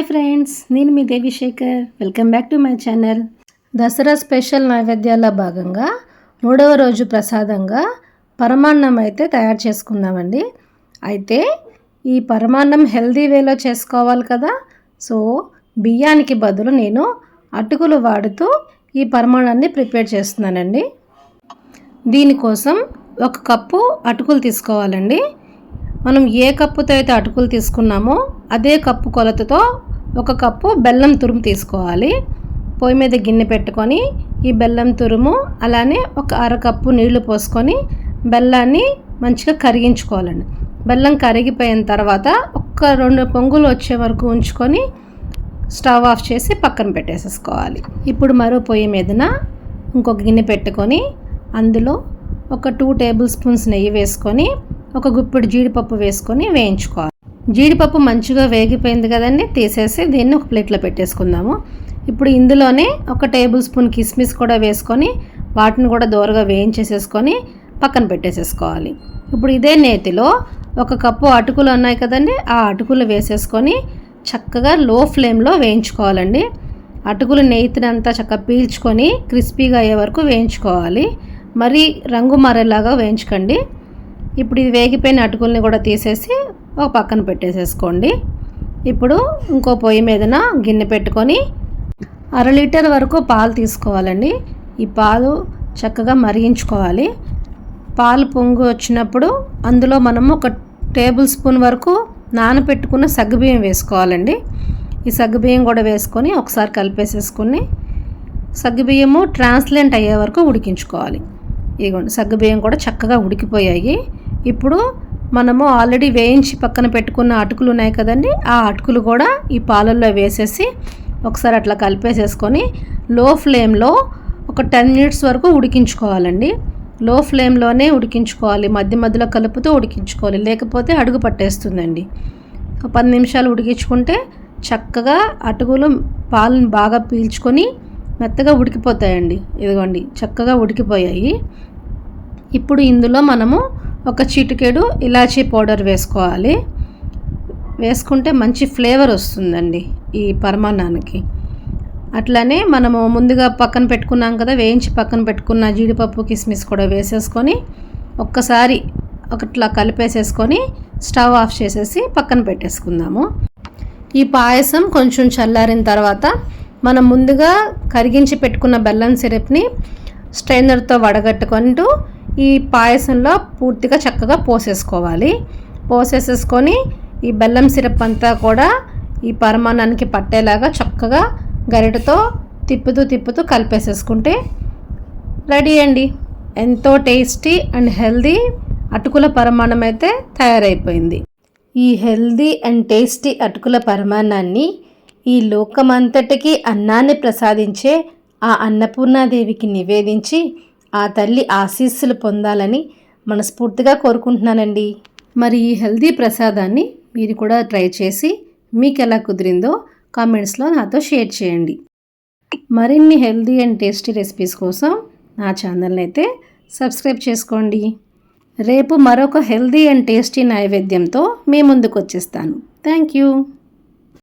Hi friends నేను మీ Devishekhar. Welcome back to my channel Dasara special నైవేద్యాల భాగంగా మూడవ రోజు ప్రసాదంగా పరమాన్నం అయితే తయారు చేసుకుందామండి. అయితే ఈ పరమాన్నం హెల్దీ వేలో చేసుకోవాలి కదా సో బియ్యానికి బదులు నేను అటుకులు వాడుతూ ఈ పరమాన్నాన్ని ప్రిపేర్ చేస్తున్నానండి. దీనికోసం ఒక కప్పు అటుకులు తీసుకోవాలండి. మనం ఏ కప్పుతో అయితే అటుకులు తీసుకున్నామో అదే కప్పు కొలతతో ఒక కప్పు బెల్లం తురుము తీసుకోవాలి. పొయ్యి మీద గిన్నె పెట్టుకొని ఈ బెల్లం తురుము అలానే ఒక అరకప్పు నీళ్ళు పోసుకొని బెల్లాన్ని మంచిగా కరిగించుకోవాలండి. బెల్లం కరిగిపోయిన తర్వాత ఒక్క రెండు పొంగులు వచ్చే వరకు ఉంచుకొని స్టవ్ ఆఫ్ చేసి పక్కన పెట్టేసేసుకోవాలి. ఇప్పుడు మరో పొయ్యి మీదన ఇంకొక గిన్నె పెట్టుకొని అందులో ఒక టూ టేబుల్ స్పూన్స్ నెయ్యి వేసుకొని ఒక గుప్పిడి జీడిపప్పు వేసుకొని వేయించుకోవాలి. జీడిపప్పు మంచిగా వేగిపోయింది కదండి తీసేసి దీన్ని ఒక ప్లేట్లో పెట్టేసుకుందాము. ఇప్పుడు ఇందులోనే ఒక టేబుల్ స్పూన్ కిస్మిస్ కూడా వేసుకొని వాటిని కూడా దూరగా వేయించేసేసుకొని పక్కన పెట్టేసేసుకోవాలి. ఇప్పుడు ఇదే నేతిలో ఒక కప్పు అటుకులు ఉన్నాయి కదండి ఆ అటుకులు వేసేసుకొని చక్కగా లో ఫ్లేమ్లో వేయించుకోవాలండి. అటుకులు నెయ్యినంతా చక్కగా పీల్చుకొని క్రిస్పీగా అయ్యే వరకు వేయించుకోవాలి. మరి రంగు మారేలాగా వేయించుకోండి. ఇప్పుడు ఇది వేగిపోయిన అటుకుల్ని కూడా తీసేసి ఒక పక్కన పెట్టేసేసుకోండి. ఇప్పుడు ఇంకో పొయ్యి మీదన గిన్నె పెట్టుకొని అర లీటర్ వరకు పాలు తీసుకోవాలండి. ఈ పాలు చక్కగా మరిగించుకోవాలి. పాలు పొంగు వచ్చినప్పుడు అందులో మనము ఒక టేబుల్ స్పూన్ వరకు నానపెట్టుకున్న సగ్గుబియ్యం వేసుకోవాలండి. ఈ సగ్గుబియ్యం కూడా వేసుకొని ఒకసారి కలిపేసేసుకుని సగ్గుబియ్యము ట్రాన్స్లెంట్ అయ్యే వరకు ఉడికించుకోవాలి. ఇదిగోండి సగ్గుబియ్యం కూడా చక్కగా ఉడికిపోయాయి. ఇప్పుడు మనము ఆల్రెడీ వేయించి పక్కన పెట్టుకున్న అటుకులు ఉన్నాయి కదండి ఆ అటుకులు కూడా ఈ పాలల్లో వేసేసి ఒకసారి అట్లా కలిపేసేసుకొని లో ఫ్లేమ్లో ఒక టెన్ మినిట్స్ వరకు ఉడికించుకోవాలండి. లో ఫ్లేమ్లోనే ఉడికించుకోవాలి మధ్య మధ్యలో కలుపుతూ ఉడికించుకోవాలి లేకపోతే అడుగు పట్టేస్తుందండి. పది నిమిషాలు ఉడికించుకుంటే చక్కగా అటుకులు పాలను బాగా పీల్చుకొని మెత్తగా ఉడికిపోతాయండి. ఇదిగోండి చక్కగా ఉడికిపోయాయి. ఇప్పుడు ఇందులో మనము ఒక చిటికెడు ఇలాచీ పౌడర్ వేసుకోవాలి. వేసుకుంటే మంచి ఫ్లేవర్ వస్తుందండి ఈ పరమాన్నానికి. అట్లనే మనము ముందుగా పక్కన పెట్టుకున్నాం కదా వేయించి పక్కన పెట్టుకున్న జీడిపప్పు కిస్మిస్ కూడా వేసేసుకొని ఒక్కసారి ఒకట్లా కలిపేసేసుకొని స్టవ్ ఆఫ్ చేసేసి పక్కన పెట్టేసుకుందాము. ఈ పాయసం కొంచెం చల్లారిన తర్వాత మనం ముందుగా కరిగించి పెట్టుకున్న బెల్లం సిరప్ని స్ట్రైనర్తో వడగట్టుకుంటూ ఈ పాయసంలో పూర్తిగా చక్కగా పోసేసుకోవాలి. పోసేసేసుకొని ఈ బెల్లం సిరప్ అంతా కూడా ఈ పరమాణానికి పట్టేలాగా చక్కగా గరిటతో తిప్పుతూ తిప్పుతూ కలిపేసేసుకుంటే రెడీ అండి. ఎంతో టేస్టీ అండ్ హెల్దీ అటుకుల పరమాణం అయితే తయారైపోయింది. ఈ హెల్దీ అండ్ టేస్టీ అటుకుల పరమాణాన్ని ఈ లోకమంతటికి అన్నాన్ని ప్రసాదించే ఆ అన్నపూర్ణాదేవికి నివేదించి ఆ తల్లి ఆశీస్సులు పొందాలని మనస్ఫూర్తిగా కోరుకుంటున్నానండి. మరి ఈ హెల్దీ ప్రసాదాన్ని మీరు కూడా ట్రై చేసి మీకు ఎలా కుదిరిందో కామెంట్స్లో నాతో షేర్ చేయండి. మరిన్ని హెల్దీ అండ్ టేస్టీ రెసిపీస్ కోసం నా ఛానల్ని అయితే సబ్స్క్రైబ్ చేసుకోండి. రేపు మరొక హెల్దీ అండ్ టేస్టీ నైవేద్యంతో మీ ముందుకు వచ్చేస్తాను థ్యాంక్ యూ.